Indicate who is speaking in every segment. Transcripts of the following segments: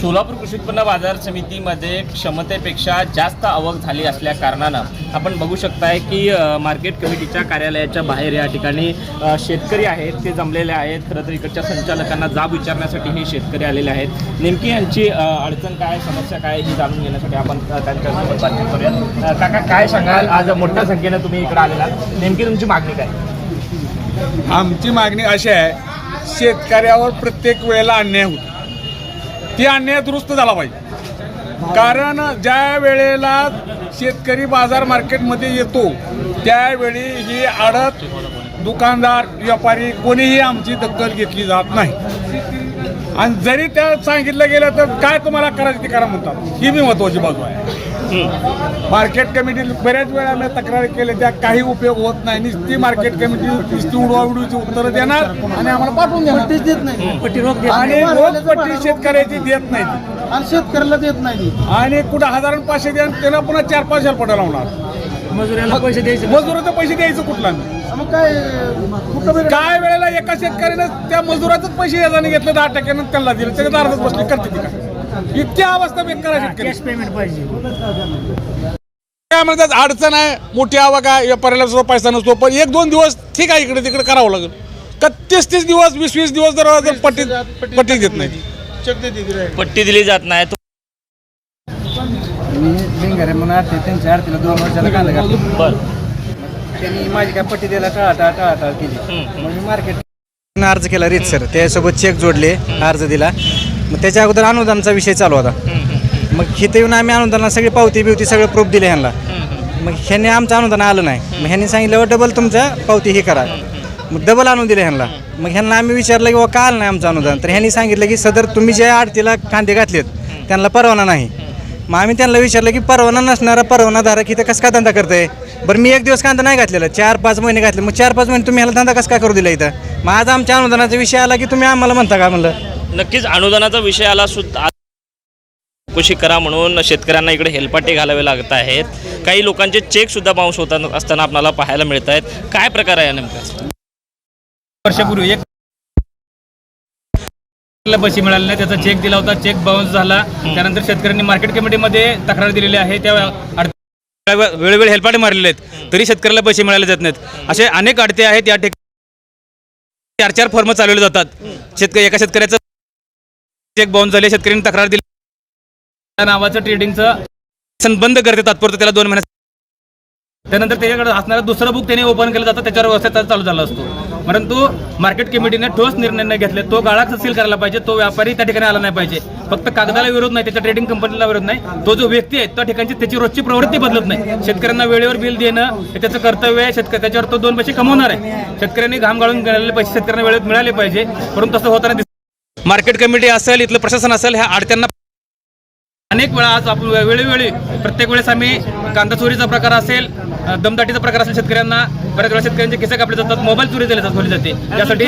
Speaker 1: सोलापूर कृषी उत्पन्न बाजार समितीमध्ये क्षमतेपेक्षा जास्त आवक झाली असल्या कारणानं आपण बघू शकताय की मार्केट कमिटीच्या कार्यालयाच्या बाहेर या ठिकाणी शेतकरी आहेत ते जमलेले आहेत. खरं तर इकडच्या संचालकांना जाब विचारण्यासाठी हे शेतकरी आलेले आहेत. नेमकी यांची अडचण काय समस्या काय ही जाणून घेण्यासाठी आपण त्यांच्यासोबत बातचीत करूया. काका काय सांगाल? आज मोठ्या संख्येनं तुम्ही इकडे आलेला नेमकी तुमची मागणी काय?
Speaker 2: आमची मागणी अशी आहे शेतकऱ्यावर प्रत्येक वेळेला अन्याय होतो. ती अन्याय दुरुस्त झाला पाहिजे. कारण ज्या वेळेला शेतकरी बाजार मार्केटमध्ये येतो त्यावेळी ही आडत दुकानदार व्यापारी कोणीही आमची दखल घेतली जात नाही. आणि जरी त्या सांगितलं गेलं तर काय तुम्हाला करायचं ते करा म्हणतात. ही मी महत्वाची बाजू आहे. मार्केट कमिटी बऱ्याच वेळा आम्ही तक्रारी केल्या त्या काही उपयोग होत नाही. नुसती मार्केट कमिटी नुसती उडवाउडवीची उत्तरं देणार आणि आम्हाला पाठवून देणार.
Speaker 3: देत नाही.
Speaker 2: आणि शेतकऱ्याची देत नाही.
Speaker 3: आणि शेतकऱ्याला देत नाही.
Speaker 2: आणि कुठं हजार पाचशे द्या आणि त्याला पुन्हा चार पाच हजार पटा लावणार.
Speaker 3: मजुराला पैसे द्यायचे
Speaker 2: मजुराचं पैसे द्यायचं कुठला
Speaker 3: मग काय
Speaker 2: काय वेळेला एका शेतकऱ्यानं त्या मजुराचंच पैसे याजाने घेतलं दहा टक्क्यानं त्यांना दिलं. त्याच्या दारातच बसले करते ती काय? इतकी अवस्था बेकार आहे
Speaker 3: पेमेंट पाहिजे.
Speaker 2: काय म्हणतात अडचण आहे मोठी आहे व्यापाऱ्याला सुद्धा पैसा नसतो पण एक दोन दिवस ठीक आहे इकडे तिकडे करावं लागेल. का तीस तीस दिवस वीस वीस दिवस जर पट्टी पट्टी देत नाही.
Speaker 1: पट्टी दिली जात नाही.
Speaker 3: मी लिंगारे म्हणून आरती त्यांच्या आरतीला दोन वर्षाला कांदा घातला.
Speaker 1: बरं.
Speaker 3: त्यांनी माझी काय पट्टी द्यायला टाळाटाळ टाळाटाळ केली.
Speaker 1: हम्म.
Speaker 3: मग मी मार्केट
Speaker 4: अर्ज केला रीत सर त्यासोबत चेक जोडले अर्ज दिला. मग त्याच्या अगोदर अनुदानचा विषय चालू होता. मग इथं येऊन आम्ही अनुदानाला सगळी पावती बिवती सगळं प्रूफ दिले ह्यांना. मग ह्यांनी आमचं अनुदान आलं नाही. मग ह्यांनी सांगितलं डबल तुमच्या पावती हे करा. मग डबल आणून दिले ह्यांना. मग ह्यांना आम्ही विचारलं की बाबा का आलं नाही आमचं अनुदान? तर ह्यांनी सांगितलं की सदर तुम्ही ज्या आडतीला कांदे घातलेत त्यांना परवाना नाही. मग आम्ही त्यांना विचारलं की परवाना नसणारा परवानाधारक इथं कसं काय धंदा करतंय? बरं मी एक दिवस कांदा नाही घातलेला चार पाच महिने घातले. मग चार पाच महिने तुम्ही ह्याला धंदा कसं काय करू दिला इथं? मग आज आमच्या अनुदानाचा विषय आला की तुम्ही आम्हाला म्हणता का? म्हणलं.
Speaker 1: नक्कीच अनुदानाचा विषय आला सुद्धा चौकशी करा म्हणून शेतकऱ्यांना इकडे हेलपाटे घालावे लागत आहेत. काही लोकांचे चेक सुद्धा बाउन्स होताना असताना आपल्याला पाहायला मिळत आहेत. काय प्रकार आहे नेमका?
Speaker 5: वर्षापूर्वी एक पैसे मिळाले नाही त्याचा चेक दिला होता. चेक बाउन्स झाला. त्यानंतर शेतकऱ्यांनी मार्केट कमिटीमध्ये तक्रार दिलेली आहे. त्या वेळोवेळी हेल्पाटे मारलेले आहेत. तरी शेतकऱ्याला पैसे मिळाले जात नाहीत. असे अनेक अडते आहेत. या ठिकाणी चार चार फॉर्म चालवले जातात. शेतकरी एका शेतकऱ्याचं चेक बाउन्स झाले शेतकऱ्यांनी तक्रार दिली. त्या नावाचं ट्रेडिंगचं सन बंद करते तात्पुरतं त्याला दोन महिन्यात त्यानंतर त्याच्याकडे असणारा दुसरं बुक त्याने ओपन केलं जातं त्याच्यावर व्यवस्था चालू झाला असतो. परंतु मार्केट कमिटीने ठोस निर्णय नाही घेतले. तो गाळा सील करायला पाहिजे तो व्यापारी त्या ठिकाणी आला नाही पाहिजे. फक्त कागदाला विरोध नाही त्याच्या ट्रेडिंग कंपनीला विरोध नाही. तो जो व्यक्ती आहे त्या ठिकाणी त्याची रोजची प्रवृत्ती बदलत नाही. शेतकऱ्यांना वेळेवर बिल देणं हे त्याचं कर्तव्य आहे. शेतकरी त्याच्यावर तो दोन पैसे कमवणार आहे. शेतकऱ्यांनी घाम गाळून गेलेले पैसे शेतकऱ्यांना वेळेत मिळाले पाहिजे. परंतु तसं होताना मार्केट कमिटी असेल इथलं प्रशासन असेल ह्या आडत्यांना अनेक वेळा आज आपण वेळोवेळी प्रत्येक वेळेस आम्ही कांदा चोरीचा प्रकार असेल दमदाटीचा प्रकार असेल शेतकऱ्यांना बऱ्याच वेळा शेतकऱ्यांचे केस कापले जातात मोबाईल चोरी दिले जातात जाते. यासाठी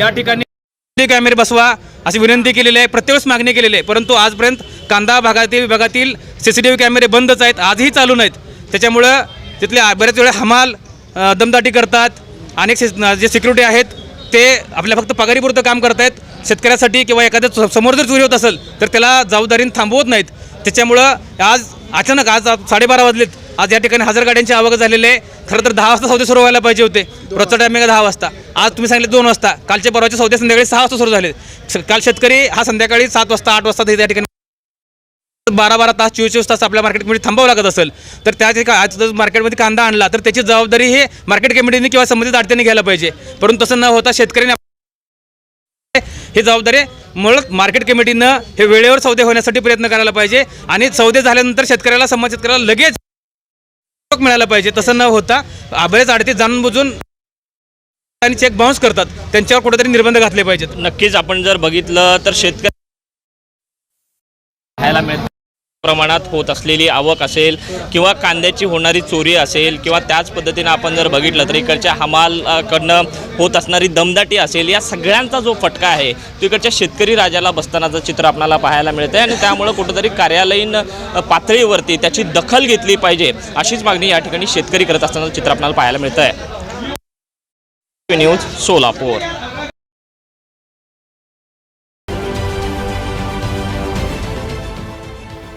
Speaker 5: या ठिकाणी कॅमेरे बसवा अशी विनंती केलेली आहे प्रत्येक वेळेस मागणी केलेली आहे परंतु आजपर्यंत कांदा भागातील विभागातील सीसीटीव्ही कॅमेरे बंदच आहेत आजही चालू नाहीत. त्याच्यामुळं तिथले बऱ्याच वेळा हमाल दमदाटी करतात अनेक से- जे सिक्युरिटी आहेत ते आपल्या फक्त पगारीपुरतं काम करतायत शेतकऱ्यासाठी किंवा एखाद्या समोर जर चोरी होत असेल तर त्याला जबाबदारीने थांबवत नाहीत. त्याच्यामुळं आज अचानक आज साडेबारा वाजलेत. आज या ठिकाणी हजार गाड्यांची आवक झालेली आहे. खरं तर दहा वाजता सौदे सुरू व्हायला पाहिजे होते. रोजचा टायमिंग दहा वाजता? आज तुम्ही सांगितले दोन वाजता. कालच्या परवाचे सौदे संध्याकाळी सहा वाजता सुरू झाले काल शेतकरी हा संध्याकाळी सात वाजता आठ वाजता या ठिकाणी बारा बारा तास चोवीस चोवीस तास आपल्या मार्केटमध्ये थांबावं लागत असेल तर त्या ठिकाणी आज जर मार्केटमध्ये कांदा आणला तर त्याची जबाबदारी हे मार्केट कमिटीने किंवा संबंधित आडत्याने घ्यायला पाहिजे. परंतु तसं न होता शेतकऱ्यांनी ही जबाबदारी मुळात मार्केट कमिटीनं हे वेळेवर सौदे होण्यासाठी प्रयत्न करायला पाहिजे आणि सौदे झाल्यानंतर शेतकऱ्याला समाज शेतकऱ्याला लगेच मिळायला पाहिजे. तसं न होता बरेच आडते जाणून बुजून आणि चेक बाउन्स करतात. त्यांच्यावर कुठेतरी निर्बंध घातले पाहिजेत.
Speaker 1: नक्कीच आपण जर बघितलं तर शेतकरी खायला मिळत प्रमाणात होत असलेली आवक असेल किंवा कांद्याची होणारी चोरी असेल किंवा त्याच पद्धतीनं आपण जर बघितलं तर इकडच्या हमालकडनं होत असणारी दमदाटी असेल या सगळ्यांचा जो फटका आहे तो इकडच्या शेतकरी राजाला बसतानाचं चित्र आपल्याला पाहायला मिळतं आहे आणि त्यामुळं कुठंतरी कार्यालयीन पातळीवरती त्याची दखल घेतली पाहिजे अशीच मागणी या ठिकाणी शेतकरी करत असताना चित्र आपल्याला पाहायला मिळतं आहे न्यूज सोलापूर.